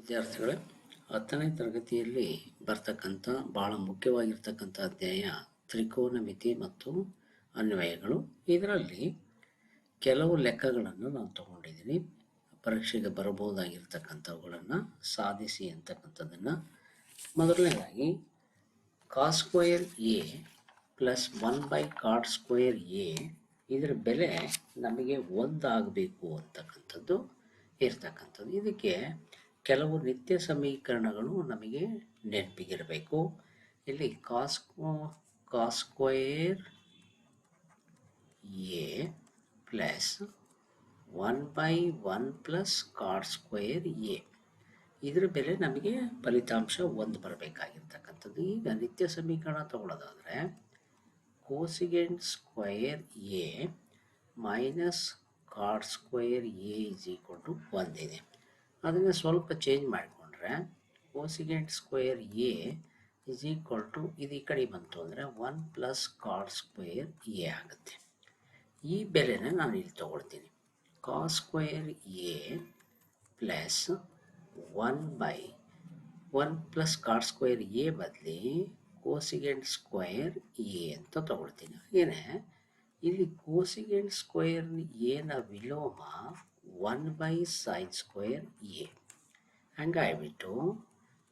ವಿದ್ಯಾರ್ಥಿಗಳೇ, ಹತ್ತನೇ ತರಗತಿಯಲ್ಲಿ ಬರ್ತಕ್ಕಂಥ ಭಾಳ ಮುಖ್ಯವಾಗಿರ್ತಕ್ಕಂಥ ಅಧ್ಯಾಯ ತ್ರಿಕೋನಮಿತಿ ಮತ್ತು ಅನ್ವಯಗಳು. ಇದರಲ್ಲಿ ಕೆಲವು ಲೆಕ್ಕಗಳನ್ನು ನಾನು ತಗೊಂಡಿದ್ದೀನಿ. ಪರೀಕ್ಷೆಗೆ ಬರಬಹುದಾಗಿರ್ತಕ್ಕಂಥವುಗಳನ್ನು ಸಾಧಿಸಿ ಅಂತಕ್ಕಂಥದ್ದನ್ನು. ಮೊದಲನೇದಾಗಿ square A plus one by cot square A ಇದರ ಬೆಲೆ ನಮಗೆ ಒಂದಾಗಬೇಕು ಅಂತಕ್ಕಂಥದ್ದು ಇರ್ತಕ್ಕಂಥದ್ದು. ಇದಕ್ಕೆ ಕೆಲವು ನಿತ್ಯ ಸಮೀಕರಣಗಳು ನಮಗೆ ನೆನಪಿಗಿರಬೇಕು. ಇಲ್ಲಿ cos cos square A plus one by one plus cot square A ಇದರ ಬೆಲೆ ನಮಗೆ ಫಲಿತಾಂಶ ಒಂದು ಬರಬೇಕಾಗಿರ್ತಕ್ಕಂಥದ್ದು. ಈಗ ನಿತ್ಯ ಸಮೀಕರಣ ತಗೊಳ್ಳೋದಾದರೆ cosecant square A minus cot square A equal to ಒಂದಿದೆ ಅದನ್ನು ಸ್ವಲ್ಪ ಚೇಂಜ್ ಮಾಡಿಕೊಂಡ್ರೆ cosecant square A is equal to ಇದು ಈ ಕಡೆ ಬಂತು ಅಂದರೆ one plus cot square A ಆಗುತ್ತೆ. ಈ ಬೆಲೆನ ನಾನು ಇಲ್ಲಿ ತೊಗೊಳ್ತೀನಿ. Cos square A plus one by one plus cot square A ಬದಲಿ ಕೋಸಿಗೆಂಟ್ ಸ್ಕ್ವೇರ್ ಎ ಅಂತ ತೊಗೊಳ್ತೀನಿ. ಹಾಗೇನೆ ಇಲ್ಲಿ ಕೋಸಿಗೆಂಟ್ ಸ್ಕ್ವೇರ್ ಎನ ವಿಲೋಮ one by sine square A ಹಂಗಾಗ್ಬಿಟ್ಟು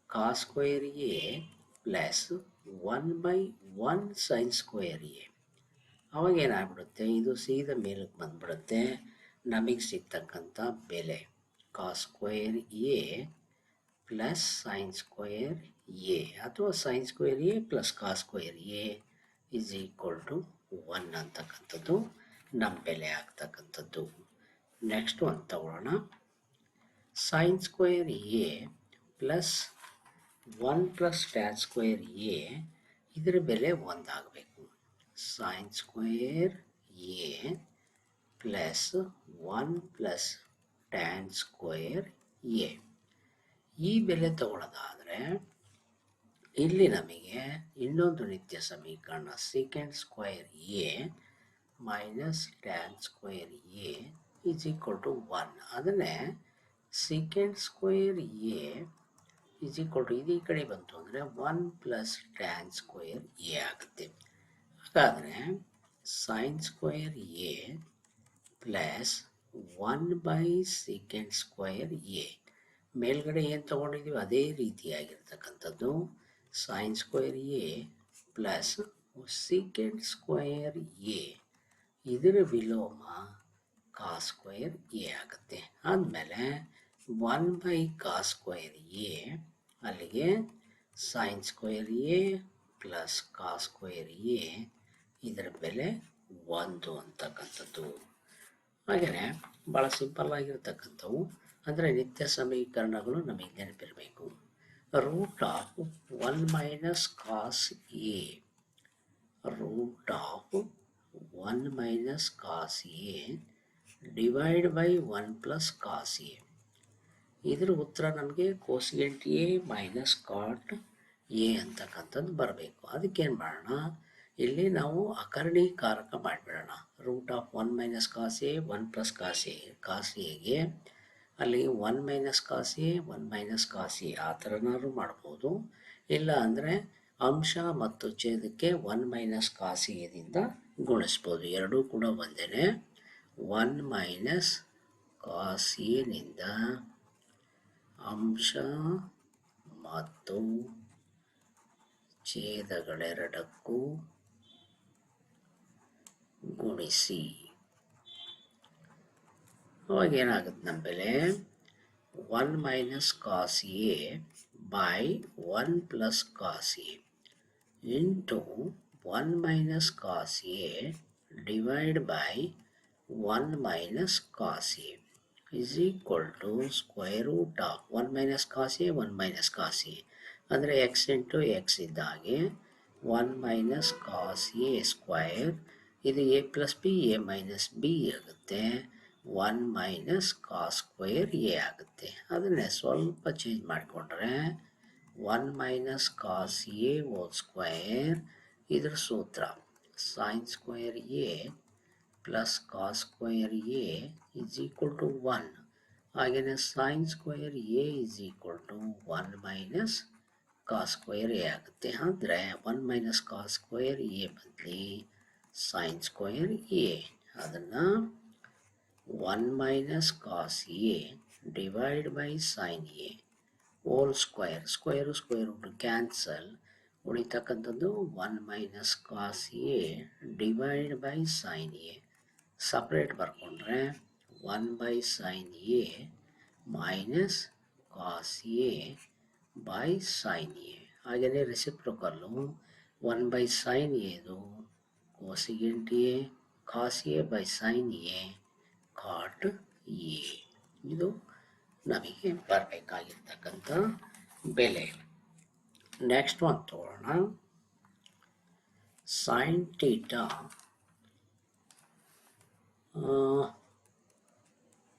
cos square A plus one by one sine square A ಅವಾಗ ಏನಾಗ್ಬಿಡುತ್ತೆ? ಇದು ಸೀದಾ ಮೇಲಕ್ಕೆ ಬಂದ್ಬಿಡುತ್ತೆ. ನಮಗೆ ಸಿಗ್ತಕ್ಕಂಥ ಬೆಲೆ. Cos square A plus sine square A ಅಥವಾ sine square A plus cos square A is equal to one ಅಂತಕ್ಕಂಥದ್ದು. ನಮ್ಮ ಬೆಲೆ ಆಗ್ತಕ್ಕಂಥದ್ದು. ನೆಕ್ಸ್ಟ್ ಒಂದು ತಗೊಳ್ಳೋಣ. Sine square A plus one plus tan square A ಇದರ ಬೆಲೆ ಒಂದಾಗಬೇಕು sine square A plus one plus tan square A ಈ ಬೆಲೆ ತಗೊಳ್ಳೋದಾದರೆ, ಇಲ್ಲಿ ನಮಗೆ ಇನ್ನೊಂದು ನಿತ್ಯ ಸಮೀಕರಣ second square A minus tan square A is equal to one ಅದನ್ನೇ second square A is equal to ಇದು ಈ ಕಡೆ ಬಂತು ಅಂದರೆ one plus tan square A ಆಗುತ್ತೆ. ಹಾಗಾದರೆ sine square A plus one by second square A ಮೇಲ್ಗಡೆ ಏನು ತೊಗೊಂಡಿದ್ದೀವಿ ಅದೇ ರೀತಿಯಾಗಿರ್ತಕ್ಕಂಥದ್ದು sine square A plus second square A ಇದರ ವಿಲೋಮ ಕಾಸ್ ಸ್ಕ್ವೇರ್ ಎ ಆಗುತ್ತೆ. ಆದಮೇಲೆ one by cos square A, ಅಲ್ಲಿಗೆ sine square A plus cos square A, ಇದರ ಬೆಲೆ ಒಂದು ಅಂತಕ್ಕಂಥದ್ದು. ಹಾಗೆಯೇ ಭಾಳ ಸಿಂಪಲ್ ಆಗಿರ್ತಕ್ಕಂಥವು. ಅಂದರೆ ನಿತ್ಯ ಸಮೀಕರಣಗಳು ನಮಗೆ ನೆನಪಿರಬೇಕು. Root of one minus cos A. Root of one minus cos A divide by one plus cos A ಇದರ ಉತ್ತರ ನಮಗೆ cosecant A minus cot A ಅಂತಕ್ಕಂಥದ್ದು ಬರಬೇಕು. ಅದಕ್ಕೇನು ಮಾಡೋಣ? ಇಲ್ಲಿ ನಾವು ಅಕರ್ಣೀಕಾರಕ ಮಾಡಿಬಿಡೋಣ. Root of one minus cos A one plus cos A cos ಎಗೆ ಅಲ್ಲಿ one minus cos A one minus cos A ಆ ಥರನಾದ್ರೂ ಮಾಡ್ಬೋದು. ಇಲ್ಲ ಅಂದರೆ ಅಂಶ ಮತ್ತು ಛೇದಕ್ಕೆ ಒನ್ ಮೈನಸ್ ಕಾಸ್ ಎದಿಂದ ಗುಣಿಸ್ಬೋದು. ಎರಡೂ ಕೂಡ ಒಂದೇ ಒನ್ ಮೈನಸ್ ಕಾಸ್ ಎನಿಂದ ಅಂಶ ಮತ್ತು ಛೇದಗಳೆರಡಕ್ಕೂ ಗುಣಿಸಿ. ಅವಾಗ ಏನಾಗುತ್ತೆ ನಮ್ಮ ಬೆಲೆ one minus cos A by one plus cos A into one minus cos A divide by one minus cos A is equal to square root of one minus cos A one minus cos A. ಅಂದರೆ X into X ಇದ್ದಾಗೆ one minus cos A square ಇದು A plus B A minus B ಆಗುತ್ತೆ. One minus cos square A ಆಗುತ್ತೆ. ಅದನ್ನೇ ಸ್ವಲ್ಪ change ಮಾಡಿಕೊಂಡ್ರೆ one minus cos A whole square ಇದ್ರ ಸೂತ್ರ. Sine square A plus cos square A is equal to one ಹಾಗೆಯೇ sine square A is equal to one minus cos square A ಆಗುತ್ತೆ ಅಂದರೆ one minus cos square A ಬದಲಿ sine square A ಅದನ್ನು one minus cos A divide by sine A whole square square square ಉಂಟು cancel ಉಳಿತಕ್ಕಂಥದ್ದು one minus cos A divide by sine A separate ಬರ್ಕೊಂಡ್ರೆ one by sine A minus cos A by sine A ಹಾಗೆಯೇ reciprocal one by sine ಎದು cosecant A cos A by sine A cot A ಇದು ನಮಗೆ ಬರಬೇಕಾಗಿರ್ತಕ್ಕಂಥ ಬೆಲೆ. Next ಒಂದು ತಗೊಳ್ಳೋಣ sine theta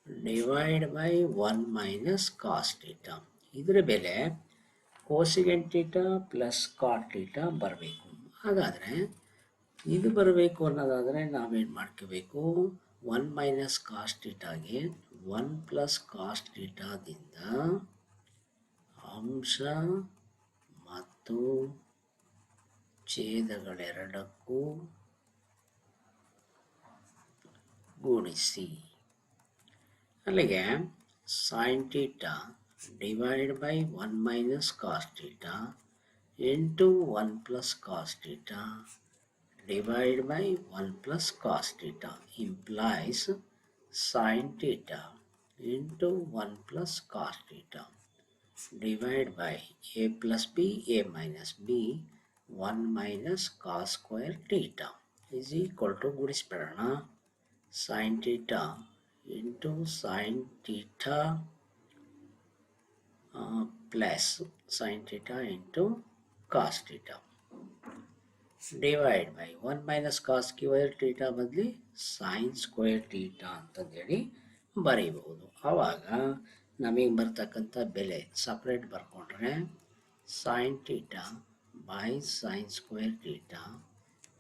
divide by one minus cos theta ಇದರ ಬೆಲೆ cosecant theta plus cot theta ಬರಬೇಕು. ಹಾಗಾದರೆ ಇದು ಬರಬೇಕು ಅನ್ನೋದಾದರೆ ನಾವೇನು ಮಾಡ್ಕೋಬೇಕು? ಒನ್ ಮೈನಸ್ ಕಾಸ್ ಟೀಟಾಗೆ ಒನ್ ಪ್ಲಸ್ ಕಾಸ್ ಟೀಟಾದಿಂದ ಅಂಶ ಮತ್ತು ಛೇದಗಳೆರಡಕ್ಕೂ ಗುಣಿಸಿ ಅಲ್ಲಿಗೆ sine theta divide by one minus cos theta into one plus cos theta divide by one plus cos theta implies sine theta into one plus cos theta divide by A plus B A minus B one minus cos square theta is equal to ಗುಣಿಸ್ಬಿಡೋಣ sine theta into sine theta plus sine theta into cos theta divide by one minus cos square theta ಬದಲಿ sine square theta ಅಂತಂದೇಳಿ ಬರೀಬಹುದು. ಆವಾಗ ನಮಗೆ ಬರ್ತಕ್ಕಂಥ ಬೆಲೆ separate ಬರ್ಕೊಂಡ್ರೆ sine theta by sine square theta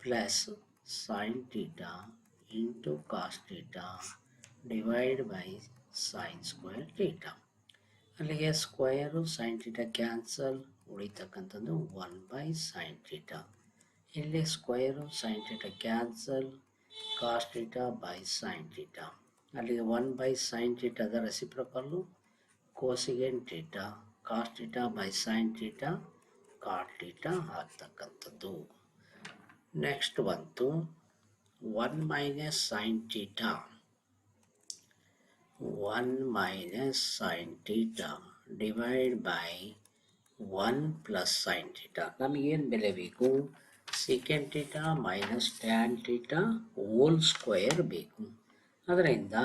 plus sine theta into cos theta divide by sine square theta. ಅಲ್ಲಿಗೆ square sine theta cancel ಉಳಿತಕ್ಕಂಥದ್ದು one by sine theta ಇಲ್ಲಿ square sine theta cancel cos theta by sine theta ಅಲ್ಲಿಗೆ one by sine ಥೀಟಾದ reciprocal cosecant theta cos theta by sine theta cot theta ಆಗ್ತಕ್ಕಂಥದ್ದು. Next ಬಂತು. One minus sine theta. One minus sine theta divide by one plus sine theta. ನಮಗೇನು ಬೆಲೆ ಬೇಕು? Second theta minus tan whole square ಬೇಕು. ಅದರಿಂದ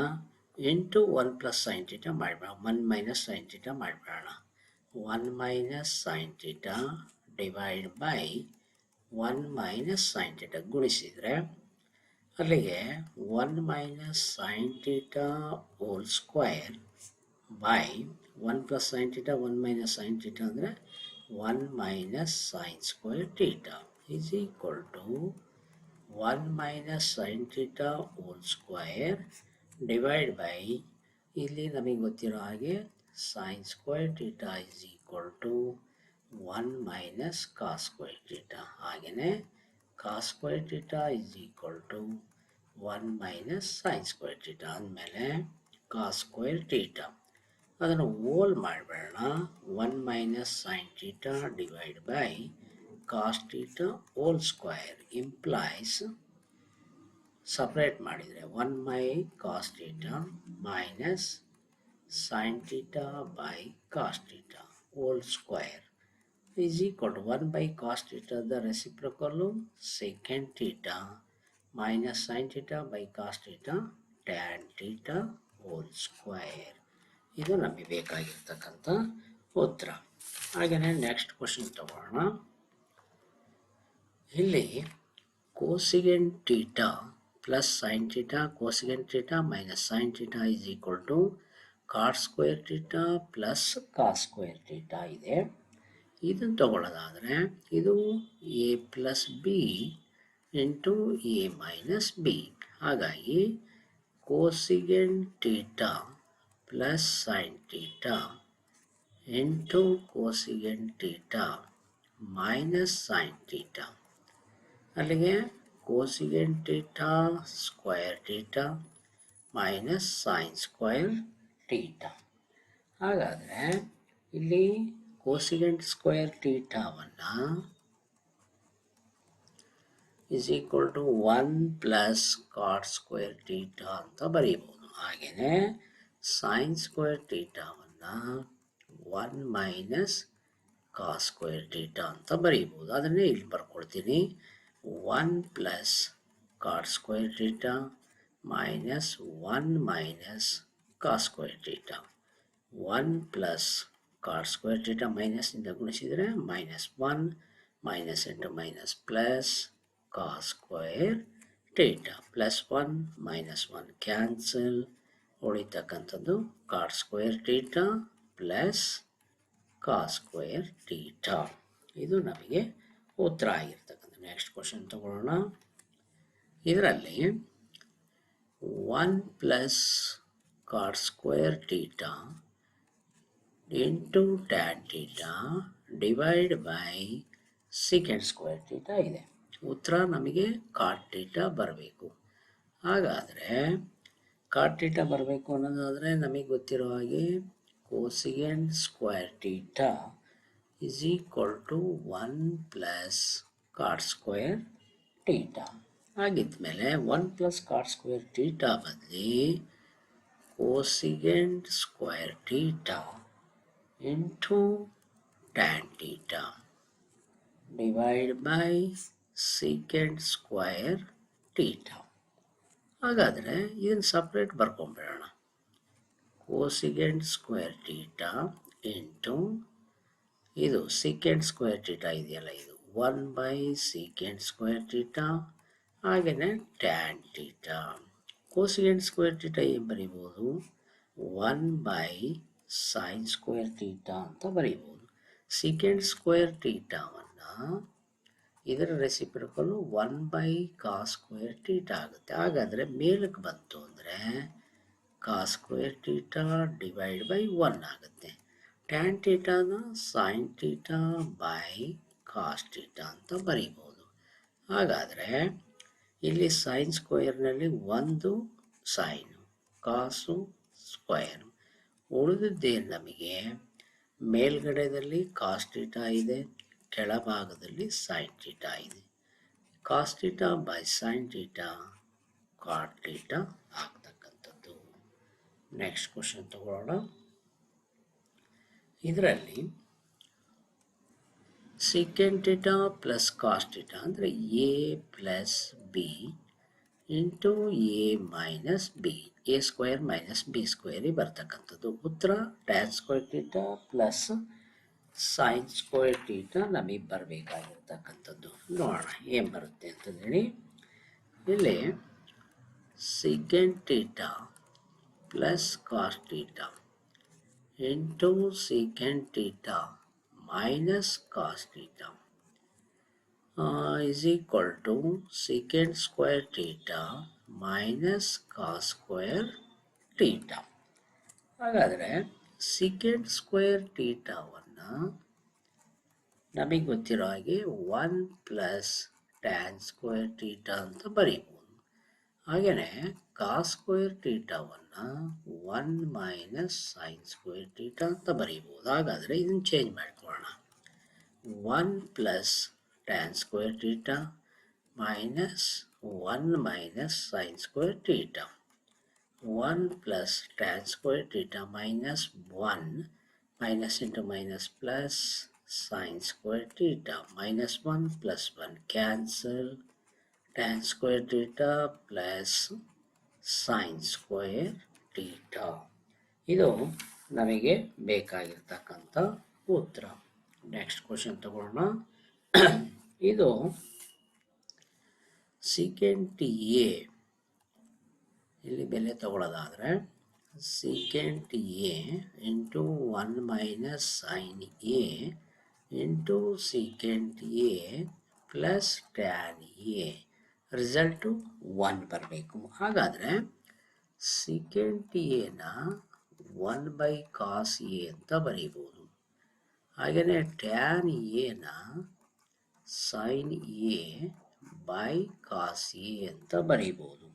into one plus sine theta ಮಾಡಿಬಿಡೋಣ one minus sine theta ಮಾಡಿಬಿಡೋಣ one minus sine theta divide by one minus sine ಗುಣಿಸಿದರೆ ಅಲ್ಲಿಗೆ one minus sine theta whole square by one plus sine theta one minus sine theta ಅಂದರೆ one minus sine square theta is equal to one minus sine theta whole square divide by ಇಲ್ಲಿ ನಮಗೆ ಗೊತ್ತಿರೋ ಹಾಗೆ sine square theta is equal to one minus cos square theta ಹಾಗೆಯೇ cos square theta is equal to one minus sine square theta ಅಂದಮೇಲೆ cos square theta ಅದನ್ನು whole ಮಾಡಿಬಿಡೋಣ. One minus sine theta divide by cos theta whole square implies separate ಮಾಡಿದರೆ one minus cos theta minus sine theta by cos theta whole square is equal to one theta the reciprocal reciprocal secant theta minus sine theta by cos theta tan theta whole square ಇದು ನಮಗೆ ಬೇಕಾಗಿರ್ತಕ್ಕಂಥ ಉತ್ತರ. ಹಾಗೆಯೇ next question ತಗೊಳ್ಳೋಣ ಇಲ್ಲಿ cosecant theta plus sine theta cosecant theta minus sine theta is equal to cot square theta plus cos square theta ಇದೆ. ಇದನ್ನು ತಗೊಳ್ಳೋದಾದರೆ ಇದು A plus B into A minus B ಹಾಗಾಗಿ cosecant theta plus sine theta into cosecant theta minus sine theta ಅಲ್ಲಿಗೆ cosecant theta square theta minus sine square theta ಹಾಗಾದರೆ ಇಲ್ಲಿ cosecant square ಟೀಟಾವನ್ನು is equal to one plus cot square theta ಅಂತ ಬರೀಬೋದು. ಹಾಗೆಯೇ sine square ಟೀಟಾವನ್ನು one minus cos square theta ಅಂತ ಬರೀಬೋದು. ಅದನ್ನೇ ಇಲ್ಲಿ ಬರ್ಕೊಳ್ತೀನಿ one plus cot square theta minus one minus cos square theta one plus cot square theta ಮೈನಸ್ನಿಂದ ಗುಣಿಸಿದರೆ minus one minus into minus plus cos square theta plus one minus one cancel ಉಳಿತಕ್ಕಂಥದ್ದು cot square theta plus cos square theta ಇದು ನಮಗೆ ಉತ್ತರ ಆಗಿರ್ತಕ್ಕಂಥ next question ತಗೊಳ್ಳೋಣ. ಇದರಲ್ಲಿ one plus cot square theta into tan theta divide by secant square theta ಇದೆ. ಉತ್ತರ ನಮಗೆ ಕಾಟ್ theta ಬರಬೇಕು. ಹಾಗಾದರೆ ಕಾಟ್ ಥೀಟಾ ಬರಬೇಕು ಅನ್ನೋದಾದರೆ ನಮಗೆ ಗೊತ್ತಿರೋ ಹಾಗೆ cosecant square theta is equal to one plus cot square theta ಆಗಿದ್ಮೇಲೆ one plus cot square theta ಬದಲಿ cosecant square theta into tan theta divide by second square theta ಹಾಗಾದರೆ ಇದನ್ನು ಸಪ್ರೇಟ್ ಬರ್ಕೊಂಬಿಡೋಣ. ಕೋಸಿಗೆಂಟ್ ಸ್ಕ್ವೇರ್ ಟೀಟಾ ಇಂಟು ಇದು second square theta ಇದೆಯಲ್ಲ ಇದು one by second square theta ಹಾಗೆಯೇ tan theta cosecant square theta ಏನು ಬರಿಬೋದು? One by sine square theta ಅಂತ ಬರಿಬೋದು. ಸೆಕೆಂಡ್ ಸ್ಕ್ವೇರ್ ಟೀಟಾವನ್ನು ಇದರ ರೆಸಿಪಿಡ್ಕೊಂಡು one by cos square theta ಆಗುತ್ತೆ. ಹಾಗಾದರೆ ಮೇಲಕ್ಕೆ ಬಂತು ಅಂದರೆ cos square theta divide by one ಆಗುತ್ತೆ. Tan ಟೀಟಾನ sine theta by cos theta ಅಂತ ಬರೀಬೋದು. ಹಾಗಾದರೆ ಇಲ್ಲಿ ಸೈನ್ ಸ್ಕ್ವೇರ್ನಲ್ಲಿ ಒಂದು ಸೈನು ಕಾಸು ಸ್ಕ್ವಯರು ಉಳಿದಿದ್ದೇನು ನಮಗೆ. ಮೇಲ್ಗಡೆದಲ್ಲಿ ಕಾಸ್ ಟೀಟಾ ಇದೆ, ಕೆಳಭಾಗದಲ್ಲಿ ಸೈನ್ ಇದೆ. Cos theta by sine theta ಆಗ್ತಕ್ಕಂಥದ್ದು. ನೆಕ್ಸ್ಟ್ ಕ್ವಶನ್ ತಗೊಳ್ಳೋಣ. ಇದರಲ್ಲಿ ಸಿಕೆಂಡ್ ಪ್ಲಸ್ ಕಾಸ್ ಟೀಟಾ ಅಂದರೆ A plus B into A minus B A square minus B ಸ್ಕ್ವೇರಿ ಬರ್ತಕ್ಕಂಥದ್ದು. ಉತ್ತರ tan square theta plus sine square theta ನಮಗೆ ಬರಬೇಕಾಗಿರ್ತಕ್ಕಂಥದ್ದು. ನೋಡೋಣ, ಏನು ಬರುತ್ತೆ ಅಂತಂದೇಳಿ ಇಲ್ಲಿ secant theta plus cos theta into secant theta minus cos theta is equal to secant square theta minus cos square theta ಹಾಗಾದರೆ ಸಿಕೆಂಡ್ ಸ್ಕ್ವೇರ್ ಟೀಟಾವನ್ನು ನಮಗೆ ಗೊತ್ತಿರೋ ಹಾಗೆ one plus tan square theta ಅಂತ ಬರೀಬೋದು. ಹಾಗೆಯೇ cos square ಟೀಟಾವನ್ನು one minus sine square theta ಅಂತ ಬರೀಬೋದು. ಹಾಗಾದರೆ ಇದನ್ನು ಚೇಂಜ್ ಮಾಡ್ಕೊಳ್ಳೋಣ. One plus tan square theta minus one minus sine square theta one plus tan square theta minus one minus into minus plus sine square theta minus one plus one cancel tan square theta plus sine square theta ಇದು ನಮಗೆ ಬೇಕಾಗಿರ್ತಕ್ಕಂಥ ಉತ್ತರ. Next question ತಗೊಳ್ಳೋಣ. ಇದು secant A ಇಲ್ಲಿ ಬೆಲೆ ತಗೊಳ್ಳೋದಾದರೆ secant A into one minus sine A into secant A plus tan A result one ಬರಬೇಕು. ಹಾಗಾದರೆ ಸಿಕೆಂಟ್ ಎನ ಒನ್ ಬೈ ಕಾಸ್ ಎ ಅಂತ ಬರೀಬೋದು. ಹಾಗೆಯೇ ಟ್ಯಾನ್ ಎನ ಸೈನ್ ಎ ಬೈ ಕಾಸ್ ಅಂತ ಬರೀಬೋದು.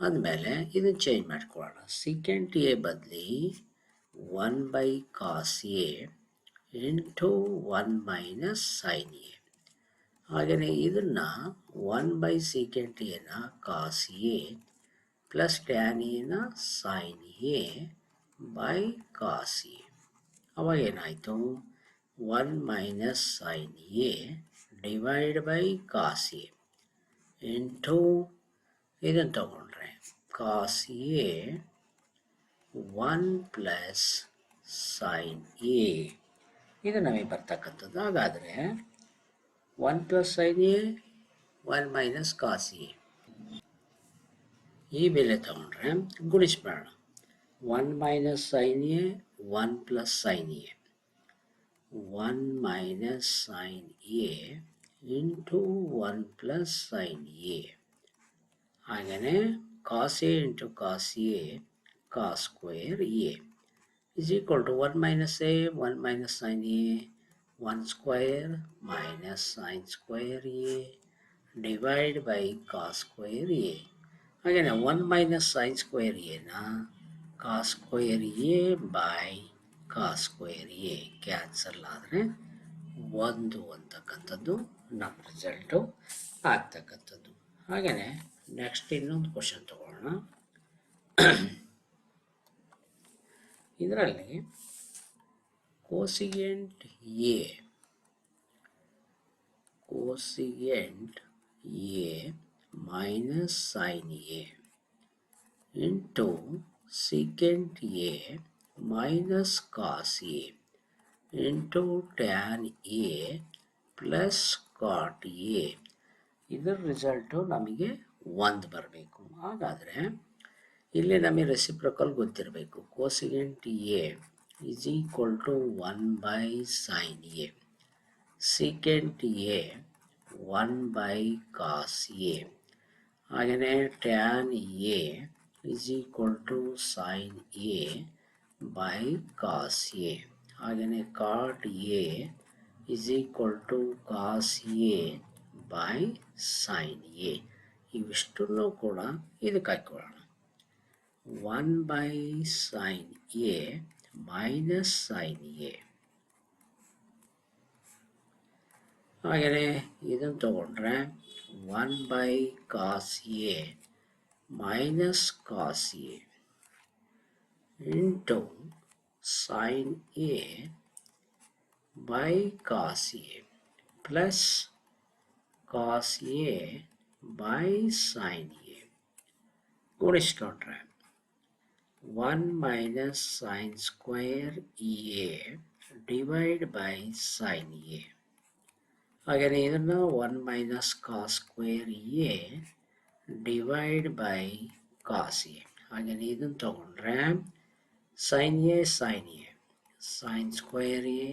ಅಂದಮೇಲೆ ಇದನ್ನು ಚೇಂಜ್ ಮಾಡ್ಕೊಳ್ಳೋಣ. ಸೀಕೆಂಟ್ ಎ ಬದಲಿ one by cos A into one minus sine A ಹಾಗೆಯೇ ಇದನ್ನು ಒನ್ ಬೈ ಸೀಕೆಂಟ್ ಎನ ಕಾಸ್ ಎ ಪ್ಲಸ್ ಟ್ಯಾನ್ ಎನ sine A by cos A ಅವಾಗ ಏನಾಯಿತು? One minus sine A divide by cos A into ಇದನ್ನು ತಗೊಂಡ್ರೆ cos A one plus sine A. ಇದು ನಮಗೆ ಬರ್ತಕ್ಕಂಥದ್ದು. ಹಾಗಾದರೆ one plus sine A, one minus cos A. ಈ ಬೆಲೆ ತಗೊಂಡ್ರೆ ಗುಣಿಸ್ಬೇಡ one minus sine A, one plus sine A. One minus sine A into one plus sine A ಹಾಗೆಯೇ cos A into cos A cos square A equal to 1 minus a 1 minus sin a 1 square minus sin square a divide by cos square a again 1 minus sin square a na cos square a by cos square a cancel ಆದರೆ ಒಂದು ಅಂತಕ್ಕಂಥದ್ದು ನಮ್ಮ result ಆಗ್ತಕ್ಕಂಥದ್ದು. ಹಾಗೆಯೇ next ಇನ್ನೊಂದು question ತಗೊಳ್ಳೋಣ ಇದರಲ್ಲಿ cosecant A cosecant A minus sine A into secant A minus cos A into tan A plus cot A ಇದರ ರಿಸಲ್ಟು ನಮಗೆ ಒಂದು ಬರಬೇಕು. ಹಾಗಾದರೆ ಇಲ್ಲಿ ನಮಗೆ ರೆಸಿಪ್ರಕಲ್ ಗೊತ್ತಿರಬೇಕು. Cosecant A is equal to one by sine A secant A one by cos A ಹಾಗೆಯೇ tan A is equal to sine A by cos A ಹಾಗೆಯೇ cot A is equal to cos A by sine A ಇವಿಷ್ಟನ್ನು ಕೂಡ ಇದಕ್ಕೆ ಹಾಕೊಳ್ಳೋಣ one by sine A minus sine A ಹಾಗೆಯೇ ಇದನ್ನು ತಗೊಂಡ್ರೆ one by cos A minus cos A into sine A by cos A plus cos A by sine A ಗುಣಿಸ್ಕೊಂಡ್ರೆ one minus sine square A divide by sine A ಹಾಗೆಯೇ ಇದನ್ನು one minus cos square A divide by cos A ಹಾಗೆಯೇ ಇದನ್ನು ತಗೊಂಡ್ರೆ sine A sine A sine square A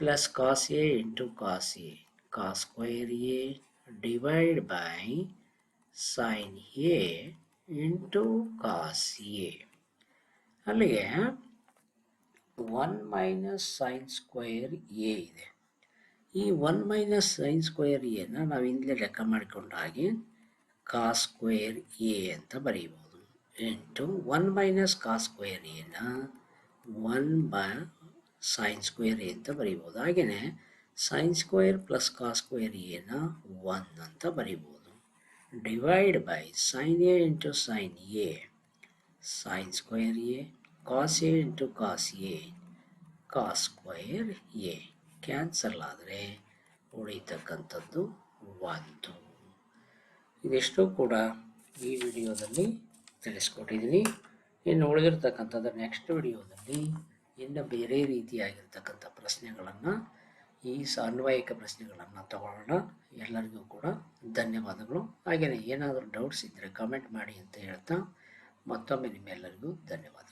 plus cos A into cos A cos square A divide by sine A into cos A ಅಲ್ಲಿಗೆ one minus sine square A ಇದೆ. ಈ one minus sine square ಎನ ನಾವು ಹಿಂದೆ ಲೆಕ್ಕ ಮಾಡಿಕೊಂಡಾಗಿ ಕಾಸ್ square A ಅಂತ ಬರೀಬೋದು. Into one minus cos square ಎನ one ಬ ಸೈನ್ ಸ್ಕ್ವೇರ್ ಎ ಅಂತ ಬರೀಬೋದು. ಹಾಗೆಯೇ sine square plus cos square ಎನ ಒನ್ ಅಂತ ಬರೀಬೋದು. Divide by sine A into sine A sine square A cos A into cos A cos square A cancel ಆದರೆ ಉಳಿತಕ್ಕಂಥದ್ದು ಒಂದು. ಇದಿಷ್ಟು ಕೂಡ ಈ ವಿಡಿಯೋದಲ್ಲಿ ತಿಳಿಸ್ಕೊಟ್ಟಿದ್ದೀನಿ. ಇನ್ನು ಉಳಿದಿರ್ತಕ್ಕಂಥದ್ದು ನೆಕ್ಸ್ಟ್ ವಿಡಿಯೋದಲ್ಲಿ ಇನ್ನು ಬೇರೆ ರೀತಿಯಾಗಿರ್ತಕ್ಕಂಥ ಪ್ರಶ್ನೆಗಳನ್ನು, ಈ ಅನ್ವಯಿಕ ಪ್ರಶ್ನೆಗಳನ್ನು ತಗೊಳ್ಳೋಣ. ಎಲ್ಲರಿಗೂ ಕೂಡ ಧನ್ಯವಾದಗಳು. ಹಾಗೆಯೇ ಏನಾದರೂ ಡೌಟ್ಸ್ ಇದ್ದರೆ ಕಮೆಂಟ್ ಮಾಡಿ ಅಂತ ಹೇಳ್ತಾ ಮತ್ತೊಮ್ಮೆ ನಿಮ್ಮೆಲ್ಲರಿಗೂ ಧನ್ಯವಾದಗಳು.